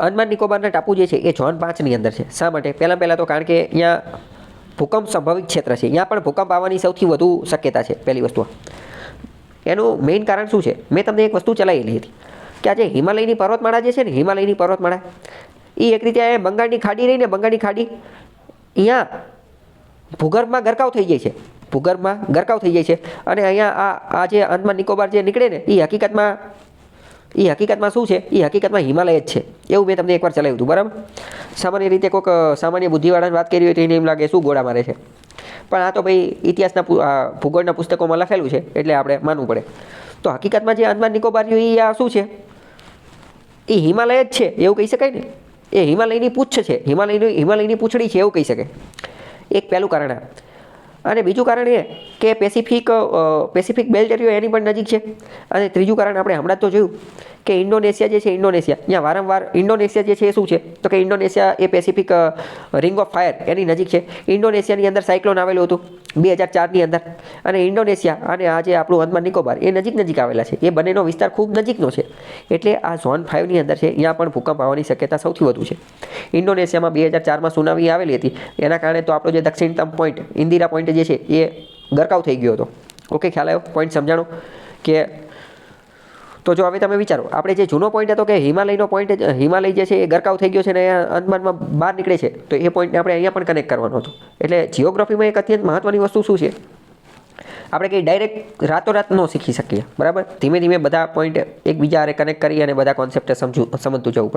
અંદમાન નિકોબારના ટાપુ જે છે એ ઝોન પાંચની અંદર છે. શા માટે? પહેલાં પહેલાં તો કારણ કે અહીંયા ભૂકંપ સંભવિત ક્ષેત્ર છે. અહીંયા પણ ભૂકંપ આવવાની સૌથી વધુ શક્યતા છે પહેલી વસ્તુ. એનું મેઇન કારણ શું છે? મેં તમને એક વસ્તુ ચલાવેલી હતી કે આજે હિમાલયની પર્વતમાળા જે છે ને, હિમાલયની પર્વતમાળા, એ એક રીતે બંગાળની ખાડી રહીને બંગાળની ખાડી અહીંયા ભૂગર્ભમાં ગરકાવ થઈ જાય છે. ભૂગર્ભમાં ગરકાવ થઈ જાય છે. અને અહીંયા આ આ જે અંદમાન નિકોબાર જે નીકળે ને, એ હકીકતમાં એ હકીકતમાં શું છે? એ હકીકતમાં હિમાલય જ છે. એવું મેં તમને એકવાર ચલાવ્યું હતું, બરાબર? સામાન્ય રીતે કોઈક સામાન્ય બુદ્ધિવાળાની વાત કરી હોય તો એને એમ લાગે, શું ગોળા મારે છે? પણ આ તો ભાઈ ઇતિહાસના ભૂગોળના પુસ્તકોમાં લખેલું છે, એટલે આપણે માનવું પડે. તો હકીકતમાં જે અંદમાન નિકોબાર એ આ શું છે? એ હિમાલય જ છે, એવું કહી શકાય ને? એ હિમાલયની પૂછ છે, હિમાલયની હિમાલયની પૂંછડી છે, એવું કહી શકાય. એક પહેલું કારણ આ. અને બીજું કારણ એ કે પેસિફિક પેસિફિક બેલ્ટ એરિયો એની પણ નજીક છે. અને ત્રીજું કારણ આપણે હમણાં તો જોયું કે ઇન્ડોનેશિયા જે છે, ઇન્ડોનેશિયા. ત્યાં વારંવાર ઇન્ડોનેશિયા જે છે એ શું છે? તો કે ઇન્ડોનેશિયા એ પેસિફિક રિંગ ઓફ ફાયર એની નજીક છે. ઇન્ડોનેશિયાની અંદર સાયક્લોન આવેલું હતું બે હજાર ચારની અંદર. અને ઇન્ડોનેશિયા અને આ જે આપણું અંદમાન નિકોબાર એ નજીક નજીક આવેલા છે. એ બંનેનો વિસ્તાર ખૂબ નજીકનો છે. એટલે આ ઝોન ફાઇવની અંદર છે ત્યાં પણ ભૂકંપ આવવાની શક્યતા સૌથી વધુ છે. ઇન્ડોનેશિયામાં બે હજાર ચારમાં સુનામી આવેલી હતી. એના કારણે તો આપણો જે દક્ષિણતમ પોઈન્ટ ઇન્દિરા પોઈન્ટ જે છે, એ ગરકાવ થઈ ગયો હતો. ઓકે ખ્યાલ આવ્યો? પોઈન્ટ સમજાણો? કે તો જો હવે તમે વિચારો, આપણે જે જૂનો પોઈન્ટ હતો કે હિમાલયનો પોઈન્ટ હિમાલય જે છે એ ગરકાવ થઈ ગયો છે ને અંદમાનમાં બહાર નીકળે છે, તો એ પોઈન્ટને આપણે અહીંયા પણ કનેક્ટ કરવાનો હતો. એટલે જિયોગ્રાફીમાં એક અત્યંત મહત્ત્વની વસ્તુ શું છે? આપણે કંઈ ડાયરેક્ટ રાતોરાત ન શીખી શકીએ, બરાબર? ધીમે ધીમે બધા પોઈન્ટ એકબીજા હારે કનેક્ટ કરી અને બધા કોન્સેપ્ટ સમજવું સમજતું જવું પડે.